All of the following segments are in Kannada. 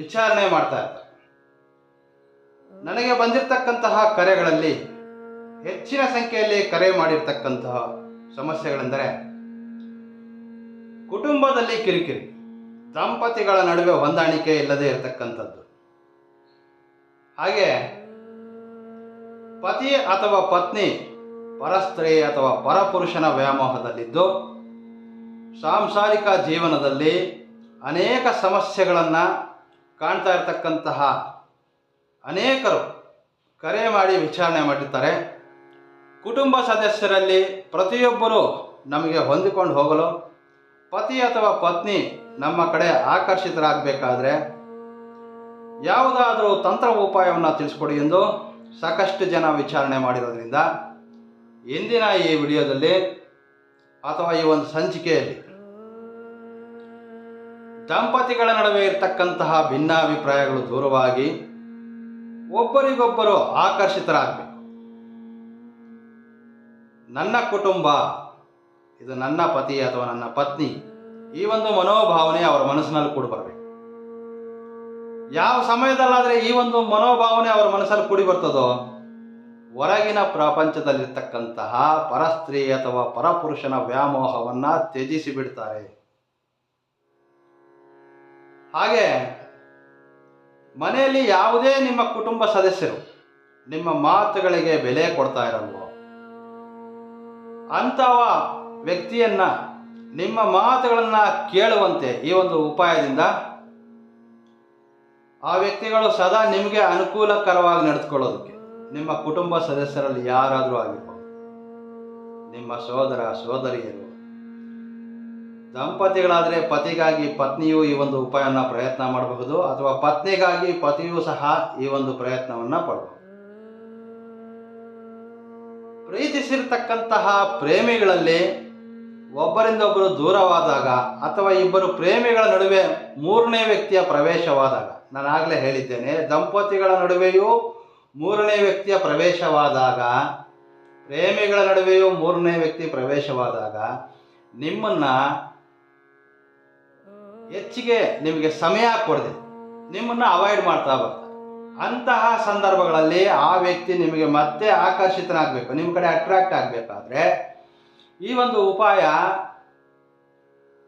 ವಿಚಾರಣೆ ಮಾಡ್ತಾ ಇರ್ತಾರೆ. ನನಗೆ ಬಂದಿರತಕ್ಕಂತಹ ಕರೆಗಳಲ್ಲಿ ಹೆಚ್ಚಿನ ಸಂಖ್ಯೆಯಲ್ಲಿ ಕರೆ ಮಾಡಿರ್ತಕ್ಕಂತಹ ಸಮಸ್ಯೆಗಳೆಂದರೆ ಕುಟುಂಬದಲ್ಲಿ ಕಿರಿಕಿರಿ, ದಂಪತಿಗಳ ನಡುವೆ ಹೊಂದಾಣಿಕೆ ಇಲ್ಲದೆ ಇರತಕ್ಕಂಥದ್ದು. ಹಾಗೆ ಪತಿ ಅಥವಾ ಪತ್ನಿ ಪರಸ್ತ್ರೀ ಅಥವಾ ಪರಪುರುಷನ ವ್ಯಾಮೋಹದಲ್ಲಿದ್ದು ಸಾಂಸಾರಿಕ ಜೀವನದಲ್ಲಿ ಅನೇಕ ಸಮಸ್ಯೆಗಳನ್ನು ಕಾಣ್ತಾ ಇರತಕ್ಕಂತಹ ಅನೇಕರು ಕರೆ ಮಾಡಿ ವಿಚಾರಣೆ ಮಾಡಿರ್ತಾರೆ. ಕುಟುಂಬ ಸದಸ್ಯರಲ್ಲಿ ಪ್ರತಿಯೊಬ್ಬರೂ ನಮಗೆ ಹೊಂದಿಕೊಂಡು ಹೋಗಲು, ಪತಿ ಅಥವಾ ಪತ್ನಿ ನಮ್ಮ ಕಡೆ ಆಕರ್ಷಿತರಾಗಬೇಕಾದ್ರೆ ಯಾವುದಾದರೂ ತಂತ್ರ ಉಪಾಯವನ್ನು ತಿಳಿಸ್ಕೊಡಿ ಎಂದು ಸಾಕಷ್ಟು ಜನ ವಿಚಾರಣೆ ಮಾಡಿರೋದ್ರಿಂದ, ಇಂದಿನ ಈ ವಿಡಿಯೋದಲ್ಲಿ ಅಥವಾ ಈ ಒಂದು ಸಂಚಿಕೆಯಲ್ಲಿ ದಂಪತಿಗಳ ನಡುವೆ ಇರತಕ್ಕಂತಹ ಭಿನ್ನಾಭಿಪ್ರಾಯಗಳು ದೂರವಾಗಿ ಒಬ್ಬರಿಗೊಬ್ಬರು ಆಕರ್ಷಿತರಾಗಬೇಕು. ನನ್ನ ಕುಟುಂಬ, ಇದು ನನ್ನ ಪತಿ ಅಥವಾ ನನ್ನ ಪತ್ನಿ, ಈ ಒಂದು ಮನೋಭಾವನೆ ಅವರ ಮನಸ್ಸಿನಲ್ಲಿ ಕೂಡ ಬರಬೇಕು. ಯಾವ ಸಮಯದಲ್ಲಾದರೆ ಈ ಒಂದು ಮನೋಭಾವನೆ ಅವರ ಮನಸ್ಸಲ್ಲಿ ಕೂಡಿ ಬರ್ತದೋ, ಹೊರಗಿನ ಪ್ರಪಂಚದಲ್ಲಿರ್ತಕ್ಕಂತಹ ಪರಸ್ತ್ರೀ ಅಥವಾ ಪರಪುರುಷನ ವ್ಯಾಮೋಹವನ್ನು ತ್ಯಜಿಸಿ ಬಿಡ್ತಾರೆ. ಹಾಗೆ ಮನೆಯಲ್ಲಿ ಯಾವುದೇ ನಿಮ್ಮ ಕುಟುಂಬ ಸದಸ್ಯರು ನಿಮ್ಮ ಮಾತುಗಳಿಗೆ ಬೆಲೆ ಕೊಡ್ತಾ ಇರಲ್ವೋ? ಅಂಥವ ವ್ಯಕ್ತಿಯನ್ನ ನಿಮ್ಮ ಮಾತುಗಳನ್ನು ಕೇಳುವಂತೆ ಈ ಒಂದು ಉಪಾಯದಿಂದ ಆ ವ್ಯಕ್ತಿಗಳು ಸದಾ ನಿಮಗೆ ಅನುಕೂಲಕರವಾಗಿ ನಡೆದುಕೊಳ್ಳೋದಕ್ಕೆ ನಿಮ್ಮ ಕುಟುಂಬ ಸದಸ್ಯರಲ್ಲಿ ಯಾರಾದರೂ ಆಗಿರ್ಬೋದು, ನಿಮ್ಮ ಸೋದರ, ಸೋದರಿಯರು ದಂಪತಿಗಳಾದರೆ ಪತಿಗಾಗಿ ಪತ್ನಿಯು ಈ ಒಂದು ಉಪಾಯವನ್ನು ಪ್ರಯತ್ನ ಮಾಡಬಹುದು ಅಥವಾ ಪತ್ನಿಗಾಗಿ ಪತಿಯೂ ಸಹ ಈ ಒಂದು ಪ್ರಯತ್ನವನ್ನ ಪಡಬಹುದು ಪ್ರೀತಿಸಿರ್ತಕ್ಕಂತಹ ಪ್ರೇಮಿಗಳಲ್ಲಿ ಒಬ್ಬರಿಂದ ಒಬ್ಬರು ದೂರವಾದಾಗ ಅಥವಾ ಇಬ್ಬರು ಪ್ರೇಮಿಗಳ ನಡುವೆ ಮೂರನೇ ವ್ಯಕ್ತಿಯ ಪ್ರವೇಶವಾದಾಗ ನಾನು ಆಗಲೇ ಹೇಳಿದ್ದೇನೆ, ದಂಪತಿಗಳ ನಡುವೆಯೂ ಮೂರನೇ ವ್ಯಕ್ತಿಯ ಪ್ರವೇಶವಾದಾಗ, ಪ್ರೇಮಿಗಳ ನಡುವೆಯೂ ಮೂರನೇ ವ್ಯಕ್ತಿ ಪ್ರವೇಶವಾದಾಗ ನಿಮ್ಮನ್ನ ಹೆಚ್ಚಿಗೆ ನಿಮಗೆ ಸಮಯ ಕೊಡದೆ, ನಿಮ್ಮನ್ನು ಅವಾಯ್ಡ್ ಮಾಡ್ತಾ ಬರ್ತಾರೆ. ಅಂತಹ ಸಂದರ್ಭಗಳಲ್ಲಿ ಆ ವ್ಯಕ್ತಿ ನಿಮಗೆ ಮತ್ತೆ ಆಕರ್ಷಿತನಾಗಬೇಕು, ನಿಮ್ಮ ಕಡೆ ಅಟ್ರಾಕ್ಟ್ ಆಗಬೇಕಾದ್ರೆ ಈ ಒಂದು ಉಪಾಯ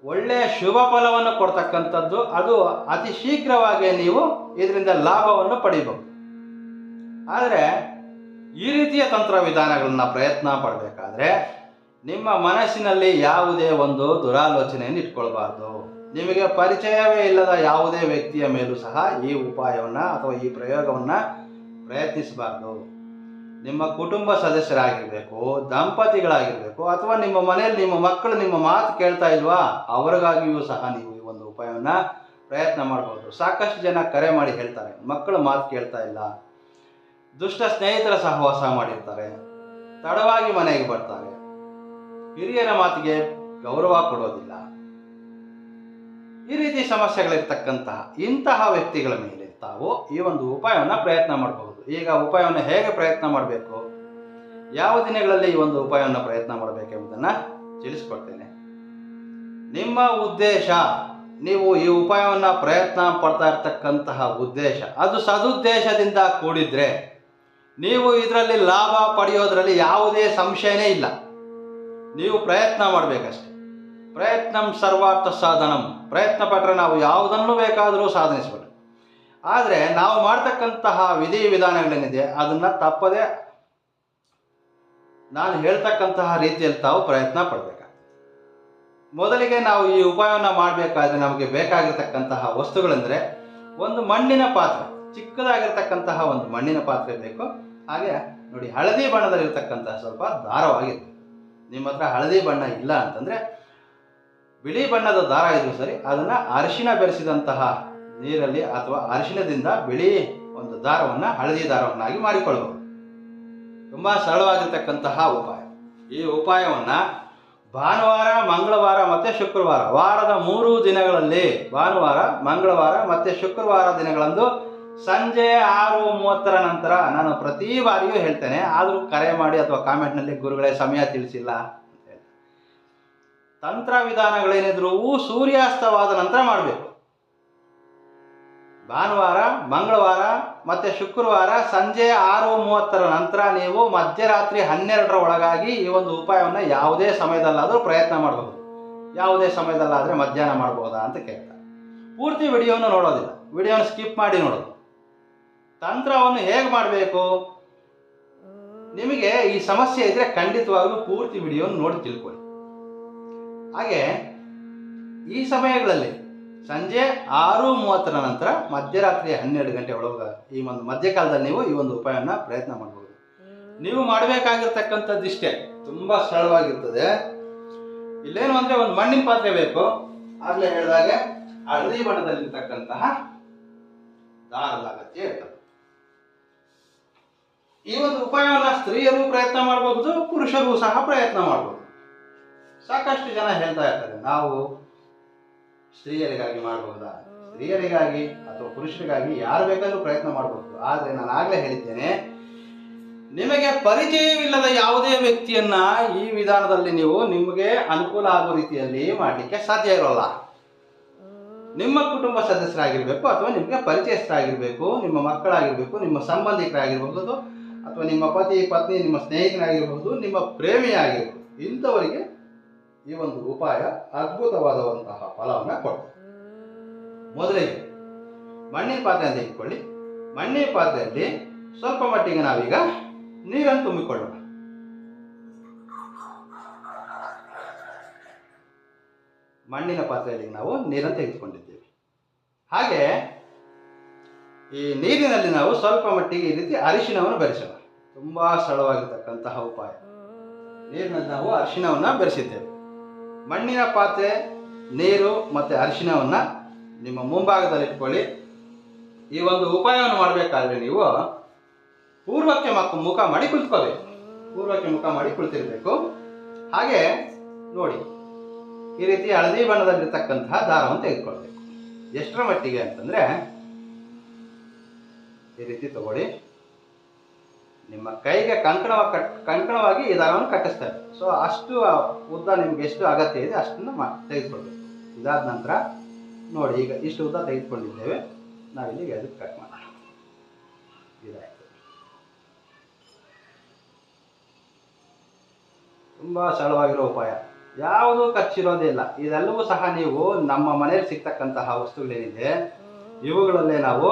ಒಳ್ಳೆಯ ಶುಭ ಫಲವನ್ನು ಕೊಡ್ತಕ್ಕಂಥದ್ದು. ಅದು ಅತಿ ಶೀಘ್ರವಾಗಿ ನೀವು ಇದರಿಂದ ಲಾಭವನ್ನು ಪಡೆಯಬಹುದು ಆದರೆ ಈ ರೀತಿಯ ತಂತ್ರ ವಿಧಾನಗಳನ್ನು ಪ್ರಯತ್ನ ಪಡಬೇಕಾದ್ರೆ ನಿಮ್ಮ ಮನಸ್ಸಿನಲ್ಲಿ ಯಾವುದೇ ಒಂದು ದುರಾಲೋಚನೆಯನ್ನು ಇಟ್ಕೊಳ್ಬಾರ್ದು. ನಿಮಗೆ ಪರಿಚಯವೇ ಇಲ್ಲದ ಯಾವುದೇ ವ್ಯಕ್ತಿಯ ಮೇಲೂ ಸಹ ಈ ಉಪಾಯವನ್ನು ಅಥವಾ ಈ ಪ್ರಯೋಗವನ್ನು ಪ್ರಯತ್ನಿಸಬಾರ್ದು. ನಿಮ್ಮ ಕುಟುಂಬ ಸದಸ್ಯರಾಗಿರಬೇಕು, ದಂಪತಿಗಳಾಗಿರಬೇಕು, ಅಥವಾ ನಿಮ್ಮ ಮನೆಯಲ್ಲಿ ನಿಮ್ಮ ಮಕ್ಕಳು ನಿಮ್ಮ ಮಾತು ಕೇಳ್ತಾ ಇಲ್ವಾ, ಅವರಿಗಾಗಿಯೂ ಸಹ ನೀವು ಈ ಒಂದು ಉಪಾಯವನ್ನು ಪ್ರಯತ್ನ ಮಾಡ್ಬೋದು. ಸಾಕಷ್ಟು ಜನ ಕರೆ ಮಾಡಿ ಹೇಳ್ತಾರೆ, ಮಕ್ಕಳು ಮಾತು ಕೇಳ್ತಾ ಇಲ್ಲ. ದುಷ್ಟ ಸ್ನೇಹಿತರ ಸಹವಾಸ ಮಾಡಿರ್ತಾರೆ, ತಡವಾಗಿ ಮನೆಗೆ ಬರ್ತಾರೆ. ಹಿರಿಯರ ಮಾತಿಗೆ ಗೌರವ ಕೊಡೋದಿಲ್ಲ. ಈ ರೀತಿ ಸಮಸ್ಯೆಗಳಿರ್ತಕ್ಕಂತಹ ಇಂತಹ ವ್ಯಕ್ತಿಗಳ ಮೇಲೆ ತಾವು ಈ ಒಂದು ಉಪಾಯವನ್ನು ಪ್ರಯತ್ನ ಮಾಡಬಹುದು ಈಗ ಉಪಾಯವನ್ನು ಹೇಗೆ ಪ್ರಯತ್ನ ಮಾಡಬೇಕು? ಯಾವ ದಿನಗಳಲ್ಲಿ ಈ ಒಂದು ಉಪಾಯವನ್ನು ಪ್ರಯತ್ನ ಮಾಡಬೇಕೆಂಬುದನ್ನು ತಿಳಿಸ್ಕೊಡ್ತೇನೆ. ನಿಮ್ಮ ಉದ್ದೇಶ, ನೀವು ಈ ಉಪಾಯವನ್ನು ಪ್ರಯತ್ನ ಪಡ್ತಾ ಇರ್ತಕ್ಕಂತಹ ಉದ್ದೇಶ, ಅದು ಸದುದ್ದೇಶದಿಂದ ಕೂಡಿದ್ರೆ ನೀವು ಇದರಲ್ಲಿ ಲಾಭ ಪಡೆಯೋದ್ರಲ್ಲಿ ಯಾವುದೇ ಸಂಶಯನೇ ಇಲ್ಲ. ನೀವು ಪ್ರಯತ್ನ ಮಾಡಬೇಕಷ್ಟೆ. ಪ್ರಯತ್ನಂ ಸರ್ವಾರ್ಥ ಸಾಧನಂ. ಪ್ರಯತ್ನ ಪಟ್ಟರೆ ನಾವು ಯಾವುದನ್ನು ಬೇಕಾದರೂ ಸಾಧನಿಸ್ಬೋದು. ಆದರೆ ನಾವು ಮಾಡ್ತಕ್ಕಂತಹ ವಿಧಿ ವಿಧಾನಗಳೇನಿದೆ, ಅದನ್ನು ತಪ್ಪದೆ ನಾನು ಹೇಳ್ತಕ್ಕಂತಹ ರೀತಿಯಲ್ಲಿ ತಾವು ಪ್ರಯತ್ನ ಪಡಬೇಕು ಮೊದಲಿಗೆ ನಾವು ಈ ಉಪಾಯವನ್ನು ಮಾಡಬೇಕಾದ್ರೆ ನಮಗೆ ಬೇಕಾಗಿರ್ತಕ್ಕಂತಹ ವಸ್ತುಗಳೆಂದರೆ ಒಂದು ಮಣ್ಣಿನ ಪಾತ್ರೆ, ಚಿಕ್ಕದಾಗಿರ್ತಕ್ಕಂತಹ ಒಂದು ಮಣ್ಣಿನ ಪಾತ್ರೆ ಬೇಕು. ಹಾಗೆ ನೋಡಿ, ಹಳದಿ ಬಣ್ಣದಲ್ಲಿರ್ತಕ್ಕಂತಹ ಸ್ವಲ್ಪ ದಾರವಾಗಿರ್ತದೆ ನಿಮ್ಮ ಹತ್ರ ಹಳದಿ ಬಣ್ಣ ಇಲ್ಲ ಅಂತಂದರೆ ಬಿಳಿ ಬಣ್ಣದ ದಾರ ಇದ್ರು ಸರಿ, ಅದನ್ನು ಅರಿಶಿನ ಬೆರೆಸಿದಂತಹ ನೀರಲ್ಲಿ ಅಥವಾ ಅರಿಶಿನದಿಂದ ಬಿಳಿ ಒಂದು ದಾರವನ್ನು, ಹಳದಿ ದಾರವನ್ನಾಗಿ ಮಾಡಿಕೊಳ್ಳಬಹುದು. ತುಂಬ ಸರಳವಾಗಿರ್ತಕ್ಕಂತಹ ಉಪಾಯ. ಈ ಉಪಾಯವನ್ನು ಭಾನುವಾರ, ಮಂಗಳವಾರ ಮತ್ತು ಶುಕ್ರವಾರ, ವಾರದ ಮೂರು ದಿನಗಳಲ್ಲಿ ಭಾನುವಾರ, ಮಂಗಳವಾರ ಮತ್ತು ಶುಕ್ರವಾರ ದಿನಗಳಂದು ಸಂಜೆ ಆರು ಮೂವತ್ತರ ನಂತರ ನಾನು ಪ್ರತಿ ಬಾರಿಯೂ ಹೇಳ್ತೇನೆ. ಆದರೂ ಕರೆ ಮಾಡಿ ಅಥವಾ ಕಾಮೆಂಟ್ನಲ್ಲಿ ಗುರುಗಳೇ ಸಮಯ ತಿಳಿಸಿಲ್ಲ. ತಂತ್ರ ವಿಧಾನಗಳೇನಿದ್ರೂ ಸೂರ್ಯಾಸ್ತವಾದ ನಂತರ ಮಾಡಬೇಕು. ಭಾನುವಾರ, ಮಂಗಳವಾರ ಮತ್ತು ಶುಕ್ರವಾರ ಸಂಜೆ ಆರು ಮೂವತ್ತರ ನಂತರ ನೀವು ಮಧ್ಯರಾತ್ರಿ ಹನ್ನೆರಡರ ಒಳಗಾಗಿ ಈ ಒಂದು ಉಪಾಯವನ್ನು ಯಾವುದೇ ಸಮಯದಲ್ಲಾದರೂ ಪ್ರಯತ್ನ ಮಾಡಬಹುದು ಯಾವುದೇ ಸಮಯದಲ್ಲಾದರೆ ಮಧ್ಯಾಹ್ನ ಮಾಡಬಹುದಾ ಅಂತ ಕೇಳ್ತಾರೆ. ಪೂರ್ತಿ ವಿಡಿಯೋವನ್ನು ನೋಡೋದಿಲ್ಲ. ವಿಡಿಯೋನ ಸ್ಕಿಪ್ ಮಾಡಿ ನೋಡೋದು. ತಂತ್ರವನ್ನು ಹೇಗೆ ಮಾಡಬೇಕು? ನಿಮಗೆ ಈ ಸಮಸ್ಯೆ ಇದ್ದರೆ ಖಂಡಿತವಾಗ್ಲೂ ಪೂರ್ತಿ ವಿಡಿಯೋನ ನೋಡಿ ತಿಳ್ಕೊಳ್ಳಿ. ಹಾಗೆ ಈ ಸಮಯಗಳಲ್ಲಿ ಸಂಜೆ ಆರು ಮೂವತ್ತರ ನಂತರ ಮಧ್ಯರಾತ್ರಿ ಹನ್ನೆರಡು ಗಂಟೆ ಒಳಗೆ ಈ ಒಂದು ಮಧ್ಯಕಾಲದಲ್ಲಿ ನೀವು ಈ ಒಂದು ಉಪಾಯವನ್ನು ಪ್ರಯತ್ನ ಮಾಡ್ಬೋದು. ನೀವು ಮಾಡಬೇಕಾಗಿರ್ತಕ್ಕಂಥದ್ದು ಇಷ್ಟೇ. ತುಂಬ ಸರಳವಾಗಿರ್ತದೆ. ಇಲ್ಲೇನು ಅಂದರೆ ಒಂದು ಮಣ್ಣಿನ ಪಾತ್ರೆ ಬೇಕು. ಆಗಲೇ ಹೇಳಿದಾಗೆ ಹಳದಿ ಬಣ್ಣದಲ್ಲಿರ್ತಕ್ಕಂತಹ ದಾರದ ಅಗತ್ಯ ಇರ್ತದೆ. ಈ ಒಂದು ಉಪಾಯವನ್ನು ಸ್ತ್ರೀಯರು ಪ್ರಯತ್ನ ಮಾಡಬಹುದು, ಪುರುಷರು ಸಹ ಪ್ರಯತ್ನ ಮಾಡಬಹುದು. ಸಾಕಷ್ಟು ಜನ ಹೇಳ್ತಾ ಇರ್ತಾರೆ, ನಾವು ಸ್ತ್ರೀಯರಿಗಾಗಿ ಮಾಡಬಹುದಾ ಸ್ತ್ರೀಯರಿಗಾಗಿ ಅಥವಾ ಪುರುಷರಿಗಾಗಿ ಯಾರು ಬೇಕಾದರೂ ಪ್ರಯತ್ನ ಮಾಡಬಹುದು ಆದರೆ ನಾನು ಆಗಲೇ ಹೇಳಿದ್ದೇನೆ, ನಿಮಗೆ ಪರಿಚಯವಿಲ್ಲದ ಯಾವುದೇ ವ್ಯಕ್ತಿಯನ್ನ ಈ ವಿಧಾನದಲ್ಲಿ ನೀವು ನಿಮಗೆ ಅನುಕೂಲ ಆಗೋ ರೀತಿಯಲ್ಲಿ ಮಾಡಲಿಕ್ಕೆ ಸಾಧ್ಯ ಇರೋಲ್ಲ. ನಿಮ್ಮ ಕುಟುಂಬ ಸದಸ್ಯರಾಗಿರ್ಬೇಕು ಅಥವಾ ನಿಮಗೆ ಪರಿಚಯಸ್ಥರಾಗಿರ್ಬೇಕು, ನಿಮ್ಮ ಮಕ್ಕಳಾಗಿರ್ಬೇಕು, ನಿಮ್ಮ ಸಂಬಂಧಿಕರಾಗಿರ್ಬಹುದು ಅಥವಾ ನಿಮ್ಮ ಪತಿ, ಪತ್ನಿ, ನಿಮ್ಮ ಸ್ನೇಹಿತನಾಗಿರ್ಬಹುದು, ನಿಮ್ಮ ಪ್ರೇಮಿಯಾಗಿರ್ಬೋದು, ಇಂಥವರಿಗೆ ಈ ಒಂದು ಉಪಾಯ ಅದ್ಭುತವಾದಂತಹ ಫಲವನ್ನು ಕೊಡ್ತದೆ. ಮೊದಲಿಗೆ ಮಣ್ಣಿನ ಪಾತ್ರೆ ಅಂತ ಇಟ್ಕೊಳ್ಳಿ ಮಣ್ಣಿನ ಪಾತ್ರೆಯಲ್ಲಿ ಸ್ವಲ್ಪ ಮಟ್ಟಿಗೆ ನಾವೀಗ ನೀರನ್ನು ತುಂಬಿಕೊಳ್ಳೋಣ. ಮಣ್ಣಿನ ಪಾತ್ರೆಯಲ್ಲಿ ನಾವು ನೀರನ್ನು ತೆಗೆದುಕೊಂಡಿದ್ದೇವೆ. ಹಾಗೆ ಈ ನೀರಿನಲ್ಲಿ ನಾವು ಸ್ವಲ್ಪ ಮಟ್ಟಿಗೆ ಈ ರೀತಿ ಅರಿಶಿಣವನ್ನು ಬೆರೆಸೋಣ. ತುಂಬ ಸರಳವಾಗಿರ್ತಕ್ಕಂತಹ ಉಪಾಯ. ನೀರಿನಲ್ಲಿ ನಾವು ಅರಿಶಿಣವನ್ನು ಬೆರೆಸಿದ್ದೇವೆ. ಮಣ್ಣಿನ ಪಾತ್ರೆ, ನೀರು ಮತ್ತು ಅರಿಶಿಣವನ್ನು ನಿಮ್ಮ ಮುಂಭಾಗದಲ್ಲಿ ಇಟ್ಕೊಳ್ಳಿ. ಈ ಒಂದು ಉಪಾಯವನ್ನು ಮಾಡಬೇಕಾದ್ರೆ ನೀವು ಪೂರ್ವಕ್ಕೆ ಮತ್ತು ಮುಖ ಮಾಡಿ ಕುಳಿತುಕೋಬೇಕು ಪೂರ್ವಕ್ಕೆ ಮುಖ ಮಾಡಿ ಕುಳಿತಿರಬೇಕು. ಹಾಗೆ ನೋಡಿ, ಈ ರೀತಿ ಹಳದಿ ಬಣ್ಣದಲ್ಲಿರ್ತಕ್ಕಂತಹ ದಾರವನ್ನು ತೆಗೆದುಕೊಳ್ಬೇಕು ಎಷ್ಟರ ಮಟ್ಟಿಗೆ ಅಂತಂದರೆ, ಈ ರೀತಿ ತಗೊಳ್ಳಿ. ನಿಮ್ಮ ಕೈಗೆ ಕಂಕಣ ಕಟ್, ಕಂಕಣವಾಗಿ ಈ ದಾರವನ್ನು ಕಟ್ಟಿಸ್ತಾರೆ. ಸೊ ಅಷ್ಟು ಉದ್ದ ನಿಮ್ಗೆ ಎಷ್ಟು ಅಗತ್ಯ ಇದೆ ಅಷ್ಟನ್ನು ಮಾ, ತೆಗೆದುಕೊಳ್ಬೇಕು. ಇದಾದ ನಂತರ ನೋಡಿ, ಈಗ ಇಷ್ಟು ಉದ್ದ ತೆಗೆದುಕೊಂಡಿದ್ದೇವೆ. ನಾವಿಲ್ಲಿ ಅದಕ್ಕೆ ಕಟ್ ಮಾಡೋಣ. ಇದಾಯಿತು. ತುಂಬ ಸರಳವಾಗಿರೋ ಉಪಾಯ. ಯಾವುದೂ ಖರ್ಚಿರೋದಿಲ್ಲ ಇದೆಲ್ಲವೂ ಸಹ ನೀವು ನಮ್ಮ ಮನೆಯಲ್ಲಿ ಸಿಗ್ತಕ್ಕಂತಹ ವಸ್ತುಗಳೇನಿದೆ ಇವುಗಳಲ್ಲೇ ನಾವು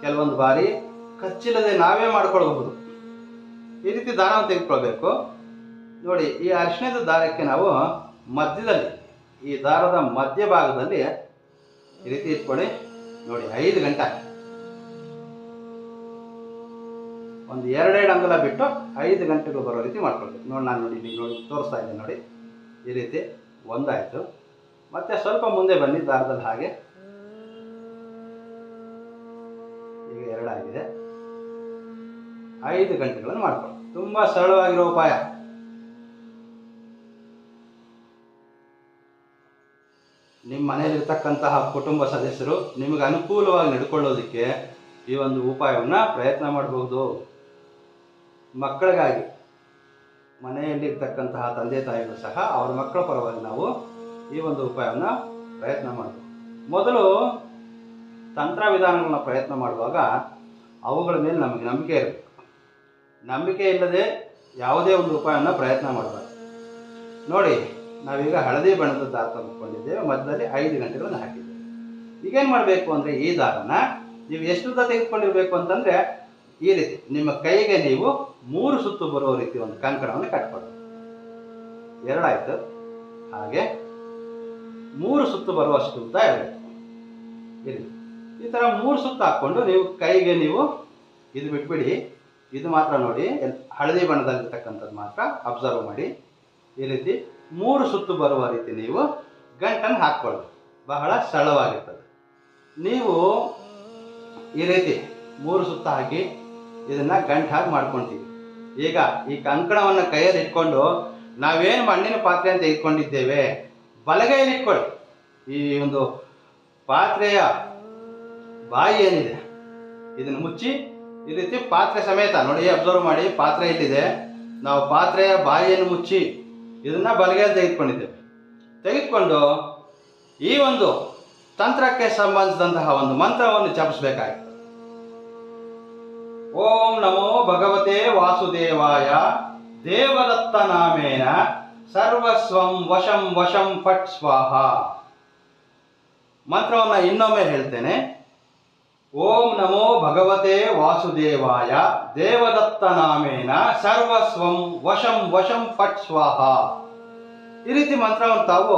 ಕೆಲವೊಂದು ಬಾರಿ ಖರ್ಚಿಲ್ಲದೆ ನಾವೇ ಮಾಡ್ಕೊಳ್ಬಹುದು. ಈ ರೀತಿ ದಾರವನ್ನು ತೆಗೆದುಕೊಳ್ಬೇಕು. ನೋಡಿ, ಈ ಅರಿಶಿಣದ ದಾರಕ್ಕೆ ನಾವು ಮಧ್ಯದಲ್ಲಿ, ಈ ದಾರದ ಮಧ್ಯಭಾಗದಲ್ಲಿ ಈ ರೀತಿ ಇಟ್ಕೊಳ್ಳಿ. ನೋಡಿ, ಐದು ಗಂಟೆ ಒಂದು ಎರಡೆರಡು ಅಂಗಲ ಬಿಟ್ಟು ಐದು ಗಂಟೆಗಳು ಬರೋ ರೀತಿ ಮಾಡ್ಕೊಳ್ಬೇಕು. ನೋಡಿ, ನಾನು ನೋಡಿ ನೀವು ನೋಡಿ, ತೋರಿಸ್ತಾ ಇದ್ದೀನಿ ನೋಡಿ. ಈ ರೀತಿ ಒಂದಾಯಿತು. ಮತ್ತೆ ಸ್ವಲ್ಪ ಮುಂದೆ ಬನ್ನಿ, ದಾರದಲ್ಲಿ ಹಾಗೆ. ಈಗ ಎರಡಾಗಿದೆ. ಐದು ಗಂಟೆಗಳನ್ನು ಮಾಡ್ಕೊಳ್ಳಿ. ತುಂಬ ಸರಳವಾಗಿರೋ ಉಪಾಯ. ನಿಮ್ಮ ಮನೆಯಲ್ಲಿರ್ತಕ್ಕಂತಹ ಕುಟುಂಬ ಸದಸ್ಯರು ನಿಮಗೆ ಅನುಕೂಲವಾಗಿ ನಡ್ಕೊಳ್ಳೋದಕ್ಕೆ ಈ ಒಂದು ಉಪಾಯವನ್ನು ಪ್ರಯತ್ನ ಮಾಡಬಹುದು ಮಕ್ಕಳಿಗಾಗಿ ಮನೆಯಲ್ಲಿರ್ತಕ್ಕಂತಹ ತಂದೆ ತಾಯಿಗಳು ಸಹ ಅವ್ರ ಮಕ್ಕಳ ಪರವಾಗಿ ನಾವು ಈ ಒಂದು ಉಪಾಯವನ್ನು ಪ್ರಯತ್ನ ಮಾಡಬೇಕು ಮೊದಲು ತಂತ್ರ ವಿಧಾನಗಳನ್ನ ಪ್ರಯತ್ನ ಮಾಡುವಾಗ ಅವುಗಳ ಮೇಲೆ ನಮಗೆ ನಂಬಿಕೆ ಇರಬೇಕು ನಂಬಿಕೆ ಇಲ್ಲದೆ ಯಾವುದೇ ಒಂದು ಉಪಾಯವನ್ನು ಪ್ರಯತ್ನ ಮಾಡಬಾರ್ದು. ನೋಡಿ, ನಾವೀಗ ಹಳದಿ ಬಣ್ಣದ ದಾರ ತಂದುಕೊಂಡಿದ್ದೇವೆ, ಮಧ್ಯದಲ್ಲಿ ಐದು ಗಂಟೆಗಳನ್ನು ಹಾಕಿದ್ದೇವೆ. ಈಗೇನು ಮಾಡಬೇಕು ಅಂದರೆ ಈ ದಾರನ ನೀವು ಎಷ್ಟು ಉದ್ದ ತೆಗೆದುಕೊಂಡಿರಬೇಕು ಅಂತಂದರೆ ಈ ರೀತಿ, ನಿಮ್ಮ ಕೈಗೆ ನೀವು ಮೂರು ಸುತ್ತು ಬರುವ ರೀತಿ ಒಂದು ಕಂಕಣವನ್ನು ಕಟ್ಕೊಳ್ಳಿ. ಎರಡಾಯ್ತು. ಹಾಗೆ ಮೂರು ಸುತ್ತು ಬರುವಷ್ಟು ಉದ್ದ ಇರಬೇಕು ಇರಲಿ ಈ ಥರ ಮೂರು ಸುತ್ತು ಹಾಕ್ಕೊಂಡು ನೀವು ಕೈಗೆ ನೀವು ಇದು ಬಿಟ್ಬಿಡಿ. ಇದು ಮಾತ್ರ ನೋಡಿ ಹಳದಿ ಬಣ್ಣದಲ್ಲಿರ್ತಕ್ಕಂಥದ್ದು ಮಾತ್ರ ಅಬ್ಸರ್ವ್ ಮಾಡಿ. ಈ ರೀತಿ ಮೂರು ಸುತ್ತು ಬರುವ ರೀತಿ ನೀವು ಗಂಟನ್ನು ಹಾಕ್ಕೊಳ್ಳಿ ಬಹಳ ಸರಳವಾಗಿರ್ತದೆ. ನೀವು ಈ ರೀತಿ ಮೂರು ಸುತ್ತ ಹಾಕಿ ಇದನ್ನ ಗಂಟು ಹಾಕಿ ಮಾಡ್ಕೊಳ್ತೀವಿ. ಈಗ ಈ ಕಂಕಣವನ್ನು ಕೈಯಲ್ಲಿ ಇಟ್ಕೊಂಡು ನಾವೇನು ಮಣ್ಣಿನ ಪಾತ್ರೆ ಅಂತ ಇಟ್ಕೊಂಡಿದ್ದೇವೆ, ಬಲಗೈಯಲ್ಲಿ ಇಟ್ಕೊಳ್ಳಿ. ಈ ಒಂದು ಪಾತ್ರೆಯ ಬಾಯಿ ಏನಿದೆ, ಇದನ್ನು ಮುಚ್ಚಿ ಈ ರೀತಿ ಪಾತ್ರೆ ಸಮೇತ ನೋಡಿ ಅಬ್ಸರ್ವ್ ಮಾಡಿ, ಪಾತ್ರೆ ಇಲ್ಲಿದೆ ನಾವು ಪಾತ್ರೆಯ ಬಾಯಿಯನ್ನು ಮುಚ್ಚಿ ಇದನ್ನ ಬಲಗೈಯಲ್ಲಿ ತೆಗೆದುಕೊಂಡಿದ್ದೇವೆ. ತೆಗೆದುಕೊಂಡು ಈ ಒಂದು ತಂತ್ರಕ್ಕೆ ಸಂಬಂಧಿಸಿದಂತಹ ಒಂದು ಮಂತ್ರವನ್ನು ಜಪಿಸಬೇಕಾಗಿ ಓಂ ನಮೋ ಭಗವತೆ ವಾಸುದೇವಾಯ ದೇವದತ್ತ ನಾಮೇನ ಸರ್ವಸ್ವಂ ವಶಂ ವಶಂ ಪಟ್ ಸ್ವಾಹ. ಮಂತ್ರವನ್ನು ಇನ್ನೊಮ್ಮೆ ಹೇಳ್ತೇನೆ. ಓಂ ನಮೋ ಭಗವತೆ ವಾಸುದೇವಾಯ ದೇವದತ್ತ ನಾಮೇನ ಸರ್ವಸ್ವಂ ವಶಂ ವಶಂ ಪಟ್ ಸ್ವಾಹ. ಈ ರೀತಿ ಮಂತ್ರವನ್ನು ತಾವು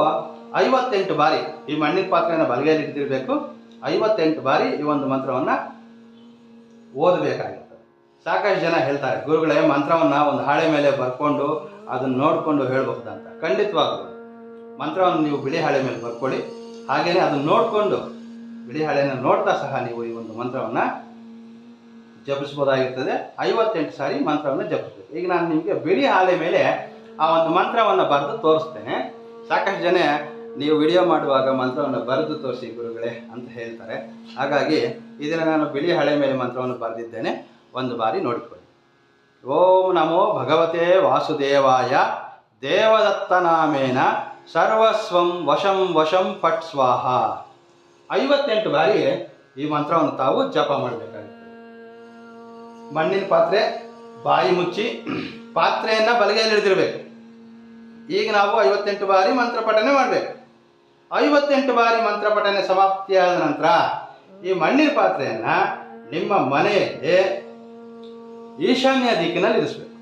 ಐವತ್ತೆಂಟು ಬಾರಿ ಈ ಮಣ್ಣಿನ ಪಾತ್ರೆಯನ್ನು ಬಲಗೈಯಲ್ಲಿ ಇಟ್ಟಿರಬೇಕು. ಐವತ್ತೆಂಟು ಬಾರಿ ಈ ಒಂದು ಮಂತ್ರವನ್ನು ಓದಬೇಕಾಗಿತ್ತು ಸಾಕಷ್ಟು ಜನ ಹೇಳ್ತಾರೆ, ಗುರುಗಳೇ, ಮಂತ್ರವನ್ನು ಒಂದು ಹಾಳೆ ಮೇಲೆ ಬರ್ಕೊಂಡು ಅದನ್ನು ನೋಡಿಕೊಂಡು ಹೇಳ್ಬಹುದಂತ. ಖಂಡಿತವಾಗ್ಲೂ. ಮಂತ್ರವನ್ನು ನೀವು ಬಿಳಿ ಹಾಳೆ ಮೇಲೆ ಬರ್ಕೊಳ್ಳಿ. ಹಾಗೆಯೇ ಅದನ್ನು ನೋಡಿಕೊಂಡು ಬಿಳಿ ಹಾಳೆಯನ್ನು ನೋಡ್ತಾ ಸಹ ನೀವು ಈ ಮಂತ್ರವನ್ನು ಜಪಿಸ್ಬೋದಾಗಿರ್ತದೆ ಐವತ್ತೆಂಟು ಸಾರಿ ಮಂತ್ರವನ್ನು ಜಪಿಸ್ಬೇಕು. ಈಗ ನಾನು ನಿಮಗೆ ಬಿಳಿ ಹಾಲೆ ಮೇಲೆ ಆ ಒಂದು ಮಂತ್ರವನ್ನು ಬರೆದು ತೋರಿಸ್ತೇನೆ. ಸಾಕಷ್ಟು ಜನ ನೀವು ವಿಡಿಯೋ ಮಾಡುವಾಗ ಮಂತ್ರವನ್ನು ಬರೆದು ತೋರಿಸಿ ಗುರುಗಳೇ ಅಂತ ಹೇಳ್ತಾರೆ. ಹಾಗಾಗಿ ಇದನ್ನು ನಾನು ಬಿಳಿ ಹಳೆ ಮೇಲೆ ಮಂತ್ರವನ್ನು ಬರೆದಿದ್ದೇನೆ. ಒಂದು ಬಾರಿ ನೋಡಿಕೊಳ್ಳಿ. ಓಂ ನಮೋ ಭಗವತೆ ವಾಸುದೇವಾಯ. ದೇವದತ್ತ ನಾಮೇನ. ಸರ್ವಸ್ವಂ ವಶಂ ವಶಂ ಪಟ್ ಸ್ವಾಹ. ಐವತ್ತೆಂಟು ಬಾರಿ ಈ ಮಂತ್ರವನ್ನು ತಾವು ಜಪ ಮಾಡಬೇಕಾಗುತ್ತೆ. ಮಣ್ಣಿನ ಪಾತ್ರೆ, ಬಾಯಿ ಮುಚ್ಚಿ, ಪಾತ್ರೆಯನ್ನು ಬಲಗೈಯಲ್ಲಿ ಹಿಡಿದಿರಬೇಕು ಈಗ ನಾವು ಐವತ್ತೆಂಟು ಬಾರಿ ಮಂತ್ರ ಪಠನೆ ಮಾಡಬೇಕು. ಐವತ್ತೆಂಟು ಬಾರಿ ಮಂತ್ರ ಪಠನೆ ಸಮಾಪ್ತಿಯಾದ ನಂತರ ಈ ಮಣ್ಣಿನ ಪಾತ್ರೆಯನ್ನು ನಿಮ್ಮ ಮನೆಯಲ್ಲಿ ಈಶಾನ್ಯ ದಿಕ್ಕಿನಲ್ಲಿ ಇರಿಸ್ಬೇಕು.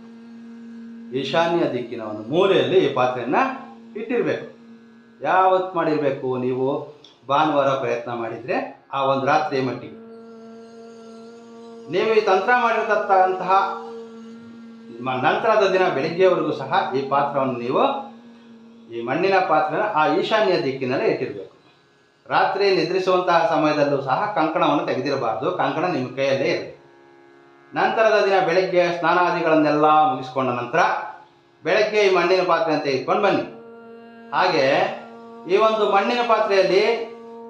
ಈಶಾನ್ಯ ದಿಕ್ಕಿನ ಒಂದು ಮೂಲೆಯಲ್ಲಿ ಈ ಪಾತ್ರೆಯನ್ನು ಇಟ್ಟಿರಬೇಕು. ಯಾವತ್ತು ಮಾಡಿರಬೇಕು ನೀವು? ಭಾನುವಾರ ಪ್ರಯತ್ನ ಮಾಡಿದರೆ ಆ ಒಂದು ರಾತ್ರಿ ಮಟ್ಟಿಗೆ. ನೀವು ಈ ತಂತ್ರ ಮಾಡಿರತಕ್ಕಂತಹ ನಂತರದ ದಿನ ಬೆಳಿಗ್ಗೆವರೆಗೂ ಸಹ ಈ ಪಾತ್ರವನ್ನು ನೀವು ಈ ಮಣ್ಣಿನ ಪಾತ್ರನ ಆ ಈಶಾನ್ಯ ದಿಕ್ಕಿನಲ್ಲೇ ಇಟ್ಟಿರಬೇಕು. ರಾತ್ರಿ ನಿದ್ರಿಸುವಂತಹ ಸಮಯದಲ್ಲೂ ಸಹ ಕಂಕಣವನ್ನು ತೆಗೆದಿರಬಾರ್ದು. ಕಂಕಣ ನಿಮ್ಮ ಕೈಯಲ್ಲೇ ಇರಬೇಕು ನಂತರದ ದಿನ ಬೆಳಗ್ಗೆ ಸ್ನಾನಾದಿಗಳನ್ನೆಲ್ಲ ಮುಗಿಸ್ಕೊಂಡ ನಂತರ ಬೆಳಗ್ಗೆ ಈ ಮಣ್ಣಿನ ಪಾತ್ರೆಯನ್ನು ತೆಗೆದುಕೊಂಡು ಬನ್ನಿ. ಹಾಗೆ ಈ ಒಂದು ಮಣ್ಣಿನ ಪಾತ್ರೆಯಲ್ಲಿ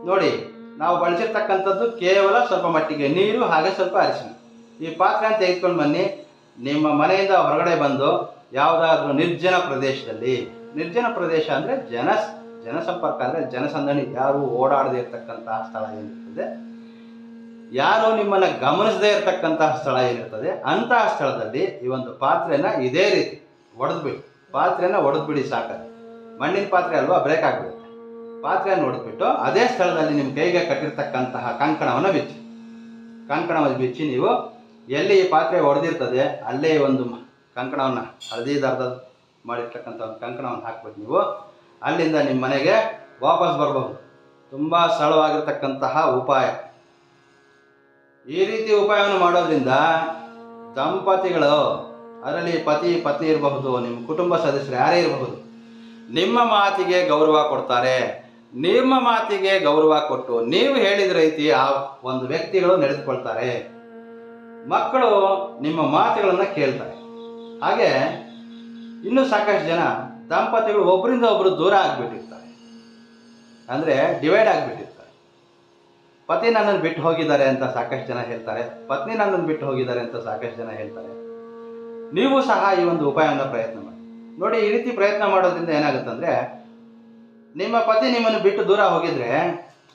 ನೋಡಿ ನಾವು ಬಳಸಿರ್ತಕ್ಕಂಥದ್ದು ಕೇವಲ ಸ್ವಲ್ಪ ಮಟ್ಟಿಗೆ ನೀರು ಹಾಗೆ ಸ್ವಲ್ಪ ಅರಿಶಿನ ಈ ಪಾತ್ರೆ ತೆಗೆದುಕೊಂಡು ಬನ್ನಿ. ನಿಮ್ಮ ಮನೆಯಿಂದ ಹೊರಗಡೆ ಬಂದು ಯಾವುದಾದ್ರೂ ನಿರ್ಜನ ಪ್ರದೇಶದಲ್ಲಿ, ನಿರ್ಜನ ಪ್ರದೇಶ ಅಂದರೆ ಜನ, ಜನಸಂಪರ್ಕ ಅಂದರೆ ಜನಸಂದಣಿ, ಯಾರು ಓಡಾಡದೇ ಇರತಕ್ಕಂತಹ ಸ್ಥಳ ಏನಿರ್ತದೆ? ಯಾರು ನಿಮ್ಮನ್ನ ಗಮನಿಸದೇ ಇರತಕ್ಕಂತಹ ಸ್ಥಳ ಏನಿರ್ತದೆ? ಅಂತಹ ಸ್ಥಳದಲ್ಲಿ ಈ ಒಂದು ಪಾತ್ರೆನ ಇದೇ ರೀತಿ ಒಡೆದ್ಬಿಡಿ. ಪಾತ್ರೆನ ಒಡೆದ್ಬಿಡಿ ಸಾಕು ಮಣ್ಣಿನ ಪಾತ್ರೆ ಅಲ್ವಾ, ಬ್ರೇಕ್ ಆಗಿಬಿಡುತ್ತೆ. ಪಾತ್ರೆಯನ್ನು ನೋಡಿಬಿಟ್ಟು ಅದೇ ಸ್ಥಳದಲ್ಲಿ ನಿಮ್ಮ ಕೈಗೆ ಕಟ್ಟಿರ್ತಕ್ಕಂತಹ ಕಂಕಣವನ್ನು ಬಿಚ್ಚಿ. ಕಂಕಣವನ್ನು ಬಿಚ್ಚಿ ನೀವು ಎಲ್ಲಿ ಈ ಪಾತ್ರೆ ಹೊಡೆದಿರ್ತದೆ ಅಲ್ಲೇ ಒಂದು ಕಂಕಣವನ್ನು ಹಳದಿ ದಾರದ ಮಾಡಿರ್ತಕ್ಕಂಥ ಒಂದು ಕಂಕಣವನ್ನು ಹಾಕ್ಬಿಟ್ಟು ನೀವು. ಅಲ್ಲಿಂದ ನಿಮ್ಮ ಮನೆಗೆ ವಾಪಸ್ ಬರಬಹುದು. ತುಂಬ ಸರಳವಾಗಿರ್ತಕ್ಕಂತಹ ಉಪಾಯ. ಈ ರೀತಿ ಉಪಾಯವನ್ನು ಮಾಡೋದ್ರಿಂದ ದಂಪತಿಗಳು, ಅದರಲ್ಲಿ ಪತಿ, ಪತ್ನಿ ಇರಬಹುದು, ನಿಮ್ಮ ಕುಟುಂಬ ಸದಸ್ಯರು ಯಾರೇ ಇರಬಹುದು, ನಿಮ್ಮ ಮಾತಿಗೆ ಗೌರವ ಕೊಡ್ತಾರೆ. ನಿಮ್ಮ ಮಾತಿಗೆ ಗೌರವ ಕೊಟ್ಟು ನೀವು ಹೇಳಿದ ರೀತಿ ಆ ಒಂದು ವ್ಯಕ್ತಿಗಳು ನಡೆದುಕೊಳ್ತಾರೆ. ಮಕ್ಕಳು ನಿಮ್ಮ ಮಾತುಗಳನ್ನು ಕೇಳ್ತಾರೆ. ಹಾಗೆ ಇನ್ನೂ ಸಾಕಷ್ಟು ಜನ ದಂಪತಿಗಳು ಒಬ್ಬರಿಂದ ಒಬ್ಬರು ದೂರ ಆಗಿಬಿಟ್ಟಿರ್ತಾರೆ. ಅಂದರೆ ಡಿವೈಡ್ ಆಗಿಬಿಟ್ಟಿರ್ತಾರೆ. ಪತಿ ನನ್ನನ್ನು ಬಿಟ್ಟು ಹೋಗಿದ್ದಾರೆ ಅಂತ ಸಾಕಷ್ಟು ಜನ ಹೇಳ್ತಾರೆ. ಪತ್ನಿ ನನ್ನನ್ನು ಬಿಟ್ಟು ಹೋಗಿದ್ದಾರೆ ಅಂತ ಸಾಕಷ್ಟು ಜನ ಹೇಳ್ತಾರೆ. ನೀವು ಸಹ ಈ ಒಂದು ಉಪಾಯವನ್ನು ಪ್ರಯತ್ನ ಮಾಡಿ. ನೋಡಿ ಈ ರೀತಿ ಪ್ರಯತ್ನ ಮಾಡೋದ್ರಿಂದ ಏನಾಗುತ್ತಂದ್ರೆ ನಿಮ್ಮ ಪತಿ ನಿಮ್ಮನ್ನು ಬಿಟ್ಟು ದೂರ ಹೋಗಿದ್ರೆ,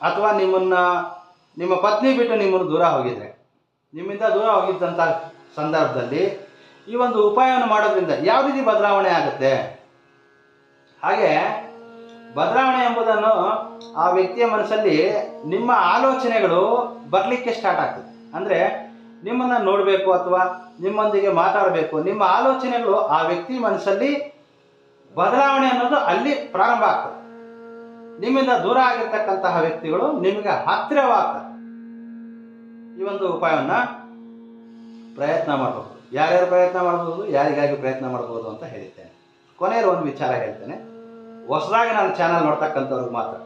ಅಥವಾ ನಿಮ್ಮನ್ನ, ನಿಮ್ಮ ಪತ್ನಿ ಬಿಟ್ಟು ನಿಮ್ಮನ್ನು ದೂರ ಹೋಗಿದ್ರೆ, ನಿಮ್ಮಿಂದ ದೂರ ಹೋಗಿದ್ದಂಥ ಸಂದರ್ಭದಲ್ಲಿ ಈ ಒಂದು ಉಪಾಯವನ್ನು ಮಾಡೋದ್ರಿಂದ ಯಾವ ರೀತಿ ಬದಲಾವಣೆ ಆಗುತ್ತೆ? ಹಾಗೆ ಬದಲಾವಣೆ ಎಂಬುದನ್ನು ಆ ವ್ಯಕ್ತಿಯ ಮನಸ್ಸಲ್ಲಿ ನಿಮ್ಮ ಆಲೋಚನೆಗಳು ಬರಲಿಕ್ಕೆ ಸ್ಟಾರ್ಟ್ ಆಗ್ತದೆ. ಅಂದರೆ ನಿಮ್ಮನ್ನು ನೋಡಬೇಕು ಅಥವಾ ನಿಮ್ಮೊಂದಿಗೆ ಮಾತಾಡಬೇಕು, ನಿಮ್ಮ ಆಲೋಚನೆಗಳು ಆ ವ್ಯಕ್ತಿ ಮನಸ್ಸಲ್ಲಿ ಬದಲಾವಣೆ ಅನ್ನೋದು ಅಲ್ಲಿ ಪ್ರಾರಂಭ ಆಗ್ತದೆ. ನಿಮ್ಮಿಂದ ದೂರ ಆಗಿರ್ತಕ್ಕಂತಹ ವ್ಯಕ್ತಿಗಳು ನಿಮಗೆ ಹತ್ತಿರವಾಗ್ತಾರೆ ಈ ಒಂದು ಉಪಾಯವನ್ನು ಪ್ರಯತ್ನ ಮಾಡಬಹುದು ಯಾರ್ಯಾರು ಪ್ರಯತ್ನ ಮಾಡಬಹುದು ಯಾರಿಗಾಗಿ ಪ್ರಯತ್ನ ಮಾಡಬಹುದು ಅಂತ ಹೇಳಿದ್ದೇನೆ. ಕೊನೆಯಲ್ಲಿ ಒಂದು ವಿಚಾರ ಹೇಳ್ತೇನೆ. ಹೊಸದಾಗಿ ನಾನು ಚಾನಲ್ ನೋಡ್ತಕ್ಕಂಥವ್ರಿಗೆ ಮಾತ್ರ.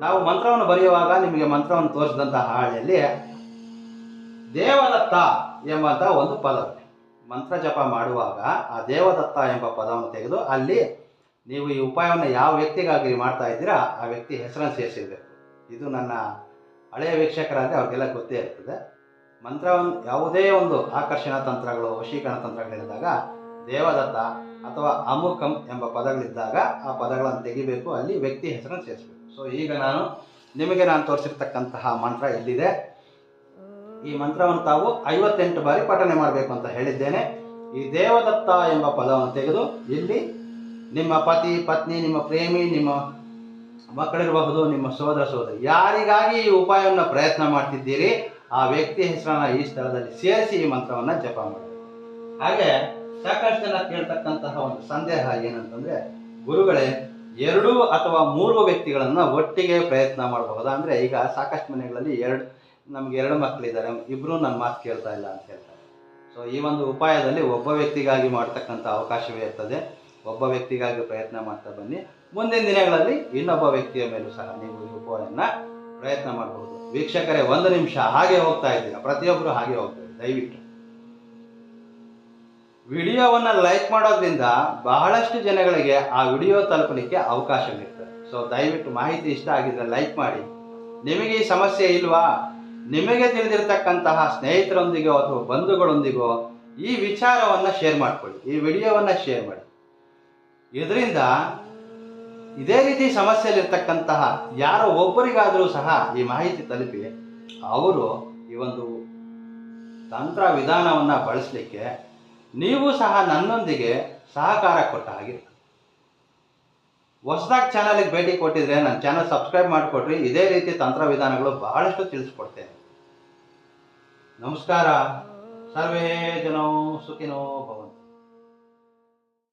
ನಾವು ಮಂತ್ರವನ್ನು ಬರೆಯುವಾಗ ನಿಮಗೆ ಮಂತ್ರವನ್ನು ತೋರಿಸಿದಂತಹ ಹಾಳೆಯಲ್ಲಿ ದೇವದತ್ತ ಎಂಬಂತಹ ಒಂದು ಪದ ಮಂತ್ರ ಜಪ ಮಾಡುವಾಗ ಆ ದೇವದತ್ತ ಎಂಬ ಪದವನ್ನು ತೆಗೆದು ಅಲ್ಲಿ ನೀವು ಈ ಉಪಾಯವನ್ನು ಯಾವ ವ್ಯಕ್ತಿಗಾಗಿ ಮಾಡ್ತಾ ಇದ್ದೀರಾ, ಆ ವ್ಯಕ್ತಿ ಹೆಸರನ್ನು ಸೇರಿಸಿರ್ಬೇಕು. ಇದು ನನ್ನ ಹಳೆಯ ವೀಕ್ಷಕರಾದರೆ ಅವ್ರಿಗೆಲ್ಲ ಗೊತ್ತೇ ಇರ್ತದೆ. ಮಂತ್ರವನ್ನು ಯಾವುದೇ ಒಂದು ಆಕರ್ಷಣ ತಂತ್ರಗಳು, ವಶೀಕರಣ ತಂತ್ರಗಳಿದ್ದಾಗ ದೇವದತ್ತ ಅಥವಾ ಅಮುಖಂ ಎಂಬ ಪದಗಳಿದ್ದಾಗ ಆ ಪದಗಳನ್ನು ತೆಗಿಬೇಕು, ಅಲ್ಲಿ ವ್ಯಕ್ತಿ ಹೆಸರನ್ನು ಸೇರಿಸಬೇಕು. ಸೊ ಈಗ ನಾನು ನಿಮಗೆ ನಾನು ತೋರಿಸಿರ್ತಕ್ಕಂತಹ ಮಂತ್ರ ಎಲ್ಲಿದೆ? ಈ ಮಂತ್ರವನ್ನು ತಾವು ಐವತ್ತೆಂಟು ಬಾರಿ ಪಠನೆ ಮಾಡಬೇಕು ಅಂತ ಹೇಳಿದ್ದೇನೆ. ಈ ದೇವದತ್ತ ಎಂಬ ಪದವನ್ನು ತೆಗೆದು ಇಲ್ಲಿ ನಿಮ್ಮ ಪತಿ, ಪತ್ನಿ, ನಿಮ್ಮ ಪ್ರೇಮಿ, ನಿಮ್ಮ ಮಕ್ಕಳಿರಬಹುದು, ನಿಮ್ಮ ಸೋದರ, ಸೋದರಿ. ಯಾರಿಗಾಗಿ ಈ ಉಪಾಯವನ್ನು ಪ್ರಯತ್ನ ಮಾಡ್ತಿದ್ದೀರಿ, ಆ ವ್ಯಕ್ತಿ ಹೆಸರನ್ನ ಈ ಸ್ಥಳದಲ್ಲಿ ಸೇರಿಸಿ ಈ ಮಂತ್ರವನ್ನು ಜಪ ಮಾಡಿ. ಹಾಗೆ ಸಾಕಷ್ಟು ಜನ ಕೇಳ್ತಕ್ಕಂತಹ ಒಂದು ಸಂದೇಹ ಏನಂತಂದ್ರೆ, ಗುರುಗಳೇ, ಎರಡು ಅಥವಾ ಮೂರು ವ್ಯಕ್ತಿಗಳನ್ನ ಒಟ್ಟಿಗೆ ಪ್ರಯತ್ನ ಮಾಡಬಹುದಾ? ಅಂದ್ರೆ ಈಗ ಸಾಕಷ್ಟು ಮನೆಗಳಲ್ಲಿ ಎರಡು, ನಮ್ಗೆ ಎರಡು ಮಕ್ಕಳಿದ್ದಾರೆ, ಇಬ್ರು ನನ್ನ ಮಾತು ಕೇಳ್ತಾ ಇಲ್ಲ ಅಂತ ಹೇಳ್ತಾರೆ. ಸೊ ಈ ಒಂದು ಉಪಾಯದಲ್ಲಿ ಒಬ್ಬ ವ್ಯಕ್ತಿಗಾಗಿ ಮಾಡ್ತಕ್ಕಂಥ ಅವಕಾಶವೇ ಇರ್ತದೆ. ಒಬ್ಬ ವ್ಯಕ್ತಿಗಾಗಿ ಪ್ರಯತ್ನ ಮಾಡ್ತಾ ಬನ್ನಿ. ಮುಂದಿನ ದಿನಗಳಲ್ಲಿ ಇನ್ನೊಬ್ಬ ವ್ಯಕ್ತಿಯ ಮೇಲೂ ಸಹ ನೀವು ಈ ಉಪಾಯನ ಪ್ರಯತ್ನ ಮಾಡಬಹುದು ವೀಕ್ಷಕರೇ, ಒಂದು ನಿಮಿಷ ಹಾಗೆ ಹೋಗ್ತಾ ಇದ್ದೀರಾ? ಪ್ರತಿಯೊಬ್ಬರು ಹಾಗೆ ಹೋಗ್ತಾರೆ ದಯವಿಟ್ಟು. ವಿಡಿಯೋವನ್ನ ಲೈಕ್ ಮಾಡೋದ್ರಿಂದ ಬಹಳಷ್ಟು ಜನಗಳಿಗೆ ಆ ವಿಡಿಯೋ ತಲುಪಲಿಕ್ಕೆ ಅವಕಾಶವಿರ್ತದೆ ಸೊ ದಯವಿಟ್ಟು ಮಾಹಿತಿ ಇಷ್ಟ ಆಗಿದ್ರೆ ಲೈಕ್ ಮಾಡಿ. ನಿಮಗೆ ಈ ಸಮಸ್ಯೆ ಇಲ್ವಾ? ನಿಮಗೆ ತಿಳಿದಿರ್ತಕ್ಕಂತಹ ಸ್ನೇಹಿತರೊಂದಿಗೋ ಅಥವಾ ಬಂಧುಗಳೊಂದಿಗೋ ಈ ವಿಚಾರವನ್ನ ಶೇರ್ ಮಾಡ್ಕೊಳ್ಳಿ. ಈ ವಿಡಿಯೋವನ್ನ ಶೇರ್ ಮಾಡಿ. ಇದರಿಂದ ಇದೇ ರೀತಿ ಸಮಸ್ಯೆಯಲ್ಲಿರ್ತಕ್ಕಂತಹ ಯಾರೋ ಒಬ್ಬರಿಗಾದರೂ ಸಹ ಈ ಮಾಹಿತಿ ತಲುಪಿ ಅವರು ಈ ಒಂದು ತಂತ್ರ ವಿಧಾನವನ್ನು ಬಳಸಲಿಕ್ಕೆ ನೀವು ಸಹ ನನ್ನೊಂದಿಗೆ ಸಹಕಾರ ಕೊಟ್ಟ ಹಾಗೆ ಹೊಸದಾಗಿ ಚಾನಲಿಗೆ ಭೇಟಿ ಕೊಟ್ಟಿದ್ರೆ ನನ್ನ ಚಾನಲ್ ಸಬ್ಸ್ಕ್ರೈಬ್ ಮಾಡಿಕೊಟ್ರಿ, ಇದೇ ರೀತಿ ತಂತ್ರ ವಿಧಾನಗಳು ಬಹಳಷ್ಟು ತಿಳಿಸ್ಕೊಡ್ತೇನೆ. ನಮಸ್ಕಾರ. ಸರ್ವೇ ಜನೋ ಸುಖಿನೋ ಭವಂತು.